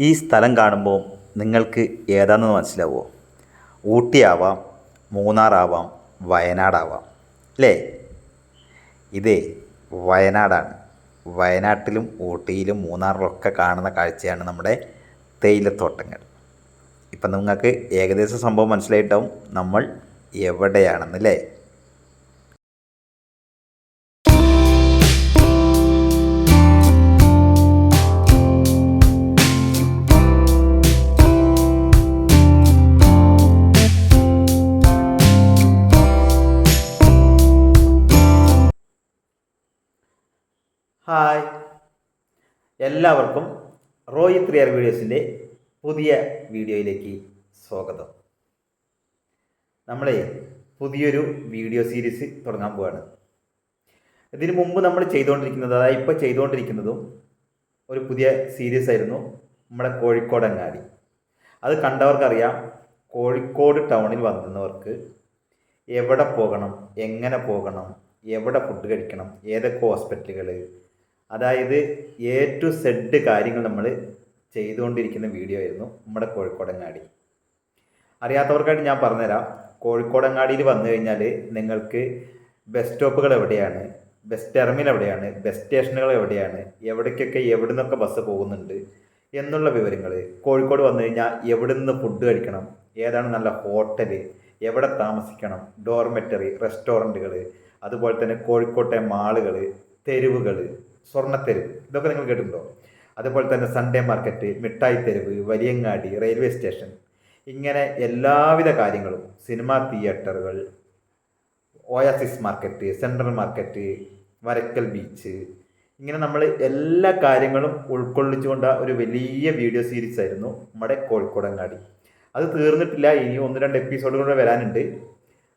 ഈ സ്ഥലം കാണുമ്പോൾ നിങ്ങൾക്ക് ഏതാണെന്ന് മനസ്സിലാവുമോ ഊട്ടിയാവാം മൂന്നാറാവാം വയനാടാവാം. അല്ലേ? ഇതേ വയനാടാണ്. വയനാട്ടിലും ഊട്ടിയിലും മൂന്നാറിലൊക്കെ കാണുന്ന കാഴ്ചയാണ് നമ്മുടെ തേയിലത്തോട്ടങ്ങൾ. ഇപ്പം നിങ്ങൾക്ക് ഏകദേശം സംഭവം മനസ്സിലായിട്ടാവും നമ്മൾ എവിടെയാണെന്നല്ലേ എല്ലാവർക്കും റോയി ത്രിയർ വീഡിയോസിന്റെ പുതിയ വീഡിയോയിലേക്ക് സ്വാഗതം. നമ്മളെ പുതിയൊരു വീഡിയോ സീരീസ് തുടങ്ങാൻ പോവാണ്. ഇതിന് മുമ്പ് നമ്മൾ ചെയ്തുകൊണ്ടിരിക്കുന്നത് അതായത് ഇപ്പോൾ ചെയ്തുകൊണ്ടിരിക്കുന്നതും ഒരു പുതിയ സീരീസ് ആയിരുന്നു നമ്മുടെ കോഴിക്കോട് അങ്ങാടി. അത് കണ്ടവർക്കറിയാം കോഴിക്കോട് ടൗണിൽ വന്നവർക്ക് എവിടെ പോകണം എങ്ങനെ പോകണം എവിടെ ഫുഡ് കഴിക്കണം ഏതൊക്കെ ഹോസ്പിറ്റലുകൾ അതായത് എ ടു സെഡ് കാര്യങ്ങൾ നമ്മൾ ചെയ്തുകൊണ്ടിരിക്കുന്ന വീഡിയോ ആയിരുന്നു നമ്മുടെ കോഴിക്കോടങ്ങാടി. അറിയാത്തവർക്കായിട്ട് ഞാൻ പറഞ്ഞുതരാം. കോഴിക്കോടങ്ങാടിയിൽ വന്നു കഴിഞ്ഞാൽ നിങ്ങൾക്ക് ബസ് സ്റ്റോപ്പുകൾ എവിടെയാണ്? ബസ് ടെർമിനൽ എവിടെയാണ്? ബസ് സ്റ്റേഷനുകൾ എവിടെയാണ്? എവിടേക്കൊക്കെ എവിടെ നിന്നൊക്കെ ബസ് പോകുന്നുണ്ട്? എന്നുള്ള വിവരങ്ങൾ കോഴിക്കോട് വന്നു കഴിഞ്ഞാൽ എവിടെ നിന്ന് ഫുഡ് കഴിക്കണം? ഏതാണ് നല്ല ഹോട്ടൽ എവിടെ താമസിക്കണം? ഡോർമെറ്ററി റെസ്റ്റോറന്റുകൾ അതുപോലെ തന്നെ കോഴിക്കോട്ടെ മാളുകൾ തെരുവുകൾ സ്വർണത്തെരുവ് ഇതൊക്കെ നിങ്ങൾ കേട്ടിട്ടുണ്ടോ? അതുപോലെ തന്നെ സൺഡേ മാർക്കറ്റ് മിഠായി തെരുവ് വലിയങ്ങാടി റെയിൽവേ സ്റ്റേഷൻ ഇങ്ങനെ എല്ലാവിധ കാര്യങ്ങളും സിനിമാ തിയേറ്ററുകൾ Oasis market central market Varakkal beach ഇങ്ങനെ നമ്മൾ എല്ലാ കാര്യങ്ങളും ഉൾക്കൊള്ളിച്ചുകൊണ്ട് ഒരു വലിയ വീഡിയോ സീരീസ് ആയിരുന്നു നമ്മുടെ കോഴിക്കോടങ്ങാടി. അത് തീർന്നിട്ടില്ല ഇനി ഒന്ന് രണ്ട് എപ്പിസോഡുകൾ വരാനുണ്ട്.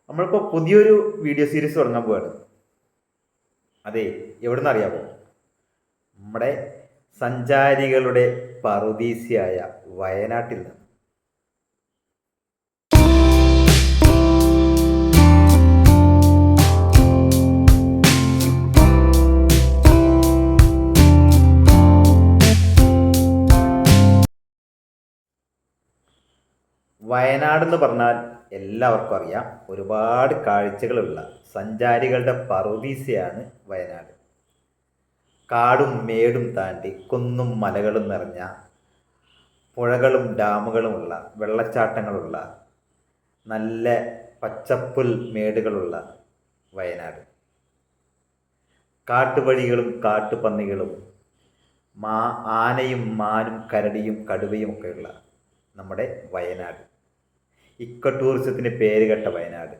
നമ്മളിപ്പോൾ പുതിയൊരു വീഡിയോ സീരീസ് തുടങ്ങാൻ പോവാണ്. അതെ എവിടെ നിന്ന് അറിയാമോ നമ്മുടെ സഞ്ചാരികളുടെ പറുദീസയായ വയനാട്ടിൽ നിന്ന്. വയനാട് എന്ന് പറഞ്ഞാൽ എല്ലാവർക്കും അറിയാം. ഒരുപാട് കാഴ്ചകളുള്ള സഞ്ചാരികളുടെ പറുദീസയാണ് വയനാട്. കാടും മേടും താണ്ടി കുന്നും മലകളും നിറഞ്ഞ പുഴകളും ഡാമുകളുമുള്ള വെള്ളച്ചാട്ടങ്ങളുള്ള നല്ല പച്ചപ്പുൽ മേടുകളുള്ള വയനാട്. കാട്ടുവഴികളും കാട്ടുപന്നികളും മാ ആനയും മാനും കരടിയും കടുവയും ഒക്കെയുള്ള നമ്മുടെ വയനാട്. ഇക്കോ ടൂറിസത്തിന് പേരുകെട്ട വയനാട്.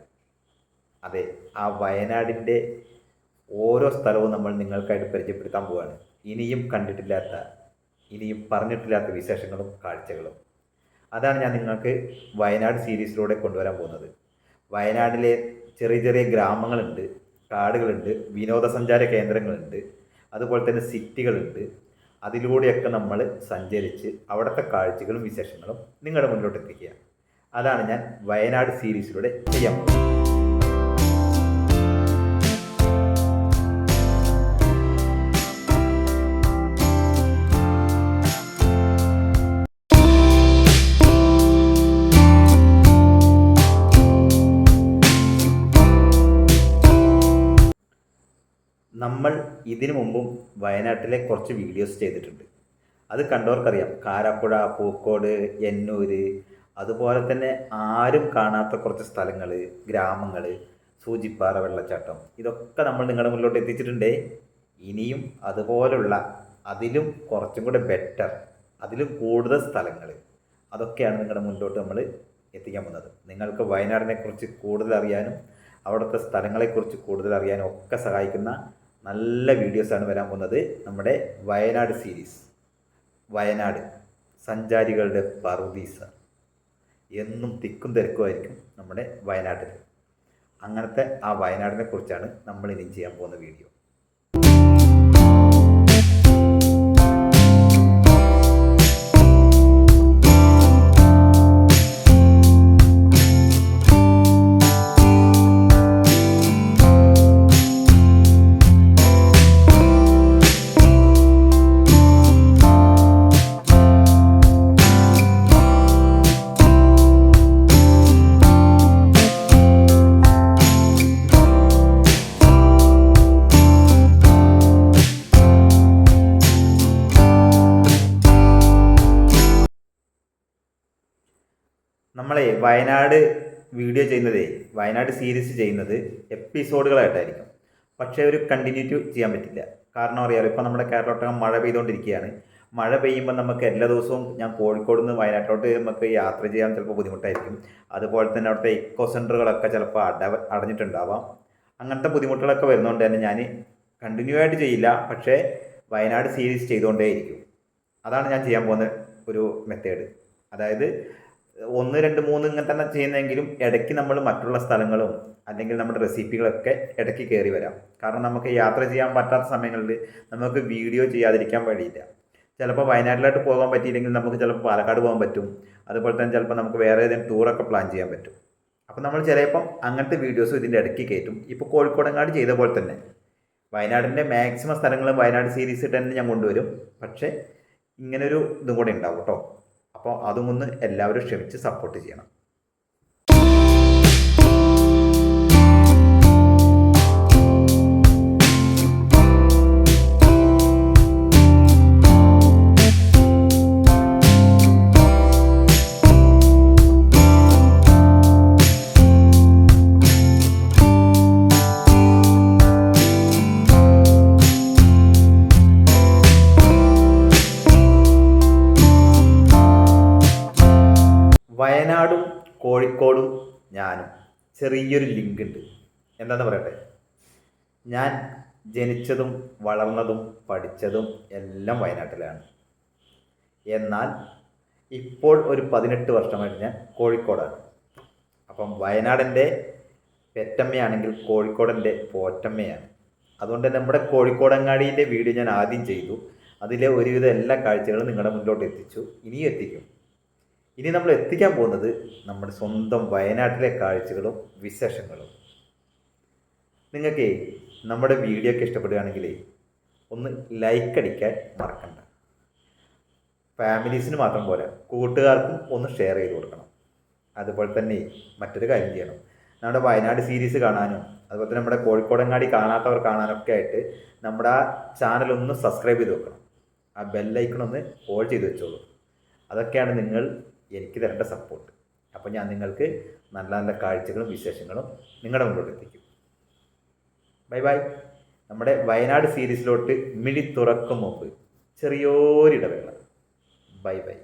അതെ ആ വയനാടിന്റെ ഓരോ സ്ഥലവും നമ്മൾ നിങ്ങൾക്കായിട്ട് പരിചയപ്പെടുത്താൻ പോവുകയാണ് ഇനിയും കണ്ടിട്ടില്ലാത്ത ഇനിയും പറഞ്ഞിട്ടില്ലാത്ത വിശേഷങ്ങളും കാഴ്ചകളും. അതാണ് ഞാൻ നിങ്ങൾക്ക് വയനാട് സീരീസിലൂടെ കൊണ്ടുവരാൻ പോകുന്നത്. വയനാട്ടിലെ ചെറിയ ചെറിയ ഗ്രാമങ്ങളുണ്ട് കാടുകളുണ്ട് വിനോദസഞ്ചാര കേന്ദ്രങ്ങളുണ്ട് അതുപോലെ തന്നെ സിറ്റികളുണ്ട്. അതിലൂടെയൊക്കെ നമ്മൾ സഞ്ചരിച്ച് അവിടുത്തെ കാഴ്ചകളും വിശേഷങ്ങളും നിങ്ങളുടെ മുന്നിലോട്ട് എത്തിക്കുക. അതാണ് ഞാൻ വയനാട് സീരീസിലൂടെ ചെയ്യാൻ പോകുന്നത്. നമ്മൾ ഇതിനു മുമ്പും വയനാട്ടിലെ കുറച്ച് വീഡിയോസ് ചെയ്തിട്ടുണ്ട്. അത് കണ്ടവർക്കറിയാം. കാരാപ്പുഴ പൂക്കോട് എന്നൂര് അതുപോലെ തന്നെ ആരും കാണാത്ത കുറച്ച് സ്ഥലങ്ങൾ ഗ്രാമങ്ങൾ സൂചിപ്പാറ വെള്ളച്ചാട്ടം. ഇതൊക്കെ നമ്മൾ നിങ്ങളുടെ മുന്നിലോട്ട് എത്തിച്ചിട്ടുണ്ട്. ഇനിയും അതുപോലുള്ള അതിലും കുറച്ചും കൂടെ ബെറ്റർ അതിലും കൂടുതൽ സ്ഥലങ്ങൾ അതൊക്കെയാണ് നിങ്ങളുടെ മുന്നിലോട്ട് നമ്മൾ എത്തിക്കാൻ പോകുന്നത്. നിങ്ങൾക്ക് വയനാടിനെക്കുറിച്ച് കൂടുതൽ അറിയാനും അവിടുത്തെ സ്ഥലങ്ങളെക്കുറിച്ച് കൂടുതൽ അറിയാനും ഒക്കെ സഹായിക്കുന്ന നല്ല വീഡിയോസാണ് വരാൻ പോകുന്നത്. നമ്മുടെ വയനാട് സീരീസ് വയനാട് സഞ്ചാരികളുടെ പർവീസ എന്നും തിക്കും തിരക്കുമായിരിക്കും നമ്മുടെ വയനാട്ടിൽ. അങ്ങനത്തെ ആ വയനാടിനെ കുറിച്ചാണ് നമ്മൾ ഇനി ചെയ്യാൻ പോകുന്ന വീഡിയോ. നമ്മളെ വയനാട് വീഡിയോ ചെയ്യുന്നതേ വയനാട് സീരീസ് ചെയ്യുന്നത് എപ്പിസോഡുകളായിട്ടായിരിക്കും പക്ഷേ ഒരു കണ്ടിന്യൂറ്റി ചെയ്യാൻ പറ്റില്ല. കാരണം അറിയാമല്ലോ ഇപ്പം നമ്മുടെ കേരളോട്ടകം മഴ പെയ്തുകൊണ്ടിരിക്കുകയാണ്. മഴ പെയ്യുമ്പോൾ നമുക്ക് എല്ലാ ദിവസവും ഞാൻ കോഴിക്കോട് നിന്ന് വയനാട്ടിലോട്ട് നമുക്ക് യാത്ര ചെയ്യാൻ ചിലപ്പോൾ ബുദ്ധിമുട്ടായിരിക്കും. അതുപോലെ തന്നെ അവിടുത്തെ ഇക്കോ സെന്ററുകളൊക്കെ ചിലപ്പോൾ അട അടഞ്ഞിട്ടുണ്ടാവാം. അങ്ങനത്തെ ബുദ്ധിമുട്ടുകളൊക്കെ വരുന്നതുകൊണ്ട് തന്നെ ഞാൻ കണ്ടിന്യൂ ആയിട്ട് ചെയ്യില്ല. പക്ഷേ വയനാട് സീരീസ് ചെയ്തുകൊണ്ടേയിരിക്കും അതാണ് ഞാൻ ചെയ്യാൻ പോകുന്ന ഒരു മെത്തേഡ് അതായത് ഒന്ന് രണ്ട് മൂന്ന് ഇങ്ങനെ തന്നെ ചെയ്യുന്നതെങ്കിലും ഇടയ്ക്ക് നമ്മൾ മറ്റുള്ള സ്ഥലങ്ങളും അല്ലെങ്കിൽ നമ്മുടെ റെസിപ്പികളൊക്കെ ഇടയ്ക്ക് കയറി വരാം. കാരണം നമുക്ക് യാത്ര ചെയ്യാൻ പറ്റാത്ത സമയങ്ങളിൽ നമുക്ക് വീഡിയോ ചെയ്യാതിരിക്കാൻ വഴിയില്ല. ചിലപ്പോൾ വയനാട്ടിലോട്ട് പോകാൻ പറ്റിയില്ലെങ്കിൽ നമുക്ക് ചിലപ്പോൾ പാലക്കാട് പോകാൻ പറ്റും. അതുപോലെ തന്നെ ചിലപ്പോൾ നമുക്ക് വേറെ ഏതെങ്കിലും ടൂറൊക്കെ പ്ലാൻ ചെയ്യാൻ പറ്റും. അപ്പോൾ നമ്മൾ ചിലപ്പം അങ്ങനത്തെ വീഡിയോസും ഇതിന്റെ ഇടയ്ക്ക് കയറ്റും. ഇപ്പോൾ കോഴിക്കോടങ്ങാട് ചെയ്ത പോലെ തന്നെ. വയനാടിന്റെ മാക്സിമം സ്ഥലങ്ങളും വയനാട് സീരീസ് തന്നെ ഞാൻ കൊണ്ടുവരും. പക്ഷേ ഇങ്ങനൊരു ഇതും കൂടെ ഉണ്ടാവും കേട്ടോ. അപ്പോൾ അതുമൊന്ന് എല്ലാവരും ക്ഷമിച്ച് സപ്പോർട്ട് ചെയ്യണം. വയനാടും കോഴിക്കോടും ഞാനും ചെറിയൊരു ലിങ്ക് ഉണ്ട് എന്താന്ന് പറയട്ടെ? ഞാൻ ജനിച്ചതും വളർന്നതും പഠിച്ചതും എല്ലാം വയനാട്ടിലാണ്. എന്നാൽ ഇപ്പോൾ ഒരു പതിനെട്ട് വർഷമായിട്ട് ഞാൻ കോഴിക്കോടാണ്. അപ്പം വയനാടിന്റെ പെറ്റമ്മയാണെങ്കിൽ കോഴിക്കോടിന്റെ പോറ്റമ്മയാണ്. അതുകൊണ്ട് തന്നെ നമ്മുടെ കോഴിക്കോടങ്ങാടിയിലെ വീഡിയോ ഞാൻ ആദ്യം ചെയ്തു. അതിലെ ഒരുവിധം എല്ലാ കാഴ്ചകളും നിങ്ങളുടെ മുന്നോട്ട് എത്തിച്ചു. ഇനിയും എത്തിക്കും. ഇനി നമ്മൾ എത്തിക്കാൻ പോകുന്നത് നമ്മുടെ സ്വന്തം വയനാട്ടിലെ കാഴ്ചകളും വിശേഷങ്ങളും. നിങ്ങൾക്ക് നമ്മുടെ വീഡിയോ ഒക്കെ ഇഷ്ടപ്പെടുകയാണെങ്കിൽ ഒന്ന് ലൈക്ക് അടിക്കാൻ മറക്കണ്ട. ഫാമിലീസിന് മാത്രം പോരാ കൂട്ടുകാർക്കും ഒന്ന് ഷെയർ ചെയ്ത് കൊടുക്കണം. അതുപോലെ തന്നെ മറ്റൊരു കാര്യം ചെയ്യണം. നമ്മുടെ വയനാട് സീരീസ് കാണാനും അതുപോലെ തന്നെ നമ്മുടെ കോഴിക്കോടങ്ങാടി കാണാത്തവർ കാണാനൊക്കെ ആയിട്ട് നമ്മുടെ ആ ചാനൽ ഒന്ന് സബ്സ്ക്രൈബ് ചെയ്ത് വെക്കണം. ആ ബെല്ലൈക്കൺ ഒന്ന് ഓൾ ചെയ്ത് വെച്ചോളൂ. അതൊക്കെയാണ് നിങ്ങൾ എനിക്ക് തരേണ്ട സപ്പോർട്ട് അപ്പോൾ ഞാൻ നിങ്ങൾക്ക് നല്ല നല്ല കാഴ്ചകളും വിശേഷങ്ങളും നിങ്ങളുടെ മുന്നോട്ട് എത്തിക്കും. ബൈ ബൈ നമ്മുടെ വയനാട് സീരീസിലോട്ട് മിഴി തുറക്കും മുമ്പ് ചെറിയൊരിടവേള. Bye bye